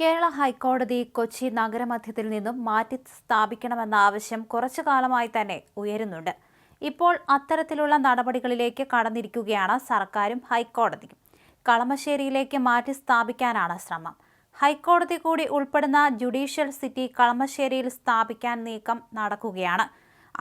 കേരള ഹൈക്കോടതി കൊച്ചി നഗരമധ്യത്തിൽ നിന്നും മാറ്റി സ്ഥാപിക്കണമെന്ന ആവശ്യം കുറച്ചു കാലമായി തന്നെ ഉയരുന്നുണ്ട്. ഇപ്പോൾ അത്തരത്തിലുള്ള നടപടികളിലേക്ക് കടന്നിരിക്കുകയാണ് സർക്കാരും ഹൈക്കോടതിയും. കളമശ്ശേരിയിലേക്ക് മാറ്റി സ്ഥാപിക്കാനാണ് ശ്രമം. ഹൈക്കോടതി കൂടി ഉൾപ്പെടുന്ന ജുഡീഷ്യൽ സിറ്റി കളമശ്ശേരിയിൽ സ്ഥാപിക്കാൻ നീക്കം നടക്കുകയാണ്.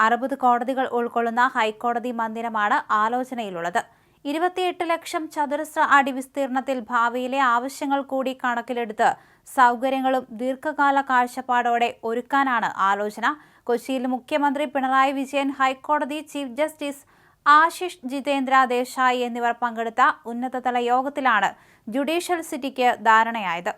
അറുപത് കോടതികൾ ഉൾക്കൊള്ളുന്ന ഹൈക്കോടതി മന്ദിരമാണ് ആലോചനയിലുള്ളത്. ഇരുപത്തിയെട്ട് ലക്ഷം ചതുരശ്ര അടി വിസ്തീർണത്തിൽ ഭാവിയിലെ ആവശ്യങ്ങൾ കൂടി കണക്കിലെടുത്ത് സൗകര്യങ്ങളും ദീർഘകാല കാഴ്ചപ്പാടോടെ ഒരുക്കാനാണ് ആലോചന. കൊച്ചിയിൽ മുഖ്യമന്ത്രി പിണറായി വിജയൻ ഹൈക്കോടതി ചീഫ് ജസ്റ്റിസ് ആശിഷ് ജിതേന്ദ്ര ദേശായി എന്നിവർ പങ്കെടുത്ത ഉന്നതതല യോഗത്തിലാണ് ജുഡീഷ്യൽ സിറ്റിക്ക് ധാരണയായത്.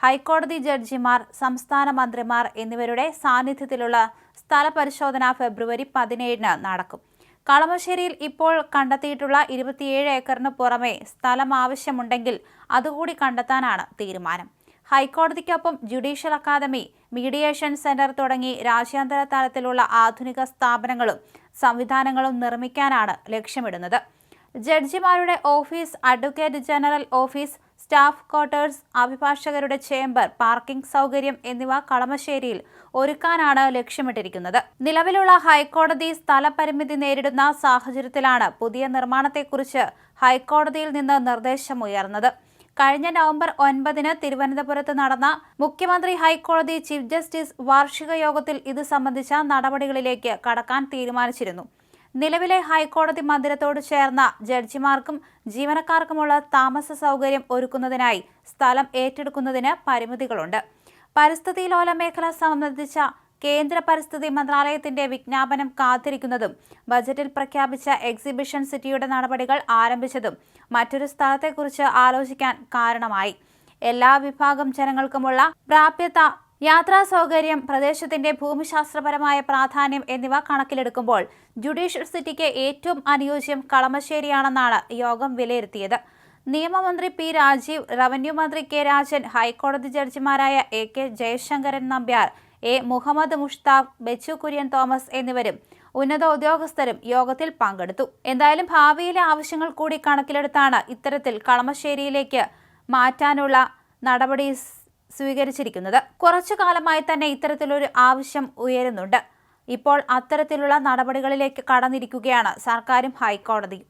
ഹൈക്കോടതി ജഡ്ജിമാർ സംസ്ഥാന മന്ത്രിമാർ എന്നിവരുടെ സാന്നിധ്യത്തിലുള്ള സ്ഥലപരിശോധന ഫെബ്രുവരി പതിനേഴിന് നടക്കും. കളമശ്ശേരിയിൽ ഇപ്പോൾ കണ്ടെത്തിയിട്ടുള്ള ഇരുപത്തിയേഴ് ഏക്കറിന് പുറമെ സ്ഥലം ആവശ്യമുണ്ടെങ്കിൽ അതുകൂടി കണ്ടെത്താനാണ് തീരുമാനം. ഹൈക്കോടതിക്കൊപ്പം ജുഡീഷ്യൽ അക്കാദമി മീഡിയേഷൻ സെന്റർ തുടങ്ങി രാജ്യാന്തര തലത്തിലുള്ള ആധുനിക സ്ഥാപനങ്ങളും സംവിധാനങ്ങളും നിർമ്മിക്കാനാണ് ലക്ഷ്യമിടുന്നത്. ജഡ്ജിമാരുടെ office advocate general office staff quarters അഭിഭാഷകരുടെ chamber parking സൗകര്യം എന്നിവ കളമശ്ശേരിയിൽ ഒരുക്കാനാണ് ലക്ഷ്യമിട്ടിരിക്കുന്നത്. നിലവിലുള്ള ഹൈക്കോടതി സ്ഥലപരിമിതി നേരിടുന്ന സാഹചര്യത്തിലാണ് പുതിയ നിർമ്മാണത്തെക്കുറിച്ച് ഹൈക്കോടതിയിൽ നിന്ന് നിർദ്ദേശം നിർദ്ദേശമുയർന്നത്. കഴിഞ്ഞ നവംബർ ഒൻപതിന് തിരുവനന്തപുരത്ത് നടന്ന മുഖ്യമന്ത്രി ഹൈക്കോടതി ചീഫ് ജസ്റ്റിസ് വാർഷിക യോഗത്തിൽ ഇത് സംബന്ധിച്ച നടപടികളിലേക്ക് കടക്കാൻ തീരുമാനിച്ചിരുന്നു. നിലവിലെ ഹൈക്കോടതി മന്ദിരത്തോട് ചേർന്ന ജഡ്ജിമാർക്കും ജീവനക്കാർക്കുമുള്ള താമസ സൗകര്യം ഒരുക്കുന്നതിനായി സ്ഥലം ഏറ്റെടുക്കുന്നതിന് പരിമിതികളുണ്ട്. പരിസ്ഥിതി ലോല മേഖല സംബന്ധിച്ച കേന്ദ്ര പരിസ്ഥിതി മന്ത്രാലയത്തിന്റെ വിജ്ഞാപനം കാത്തിരിക്കുന്നതും ബജറ്റിൽ പ്രഖ്യാപിച്ച എക്സിബിഷൻ സിറ്റിയുടെ നടപടികൾ ആരംഭിച്ചതും മറ്റൊരു സ്ഥലത്തെക്കുറിച്ച് ആലോചിക്കാൻ കാരണമായി. എല്ലാ വിഭാഗം ജനങ്ങൾക്കുമുള്ള പ്രാപ്യത യാത്രാ സൗകര്യം പ്രദേശത്തിന്റെ ഭൂമിശാസ്ത്രപരമായ പ്രാധാന്യം എന്നിവ കണക്കിലെടുക്കുമ്പോൾ ജുഡീഷ്യൽ സിറ്റിക്ക് ഏറ്റവും അനുയോജ്യം കളമശ്ശേരിയാണെന്നാണ് യോഗം വിലയിരുത്തിയത്. നിയമമന്ത്രി പി രാജീവ് റവന്യൂ മന്ത്രി കെ രാജൻ ഹൈക്കോടതി ജഡ്ജിമാരായ A K Jayashankaran Nambiar A Muhammad Mushtaq Bechu Kurian Thomas എന്നിവരും ഉന്നത ഉദ്യോഗസ്ഥരും യോഗത്തിൽ പങ്കെടുത്തു. എന്തായാലും ഭാവിയിലെ ആവശ്യങ്ങൾ കൂടി കണക്കിലെടുത്താണ് ഇത്തരത്തിൽ കളമശ്ശേരിയിലേക്ക് മാറ്റാനുള്ള നടപടി സ്വീകരിച്ചിരിക്കുന്നത്. കുറച്ചു കാലമായി തന്നെ ഇത്തരത്തിലൊരു ആവശ്യം ഉയരുന്നുണ്ട്. ഇപ്പോൾ അത്തരത്തിലുള്ള നടപടികളിലേക്ക് കടന്നിരിക്കുകയാണ് സർക്കാരും ഹൈക്കോടതിയും.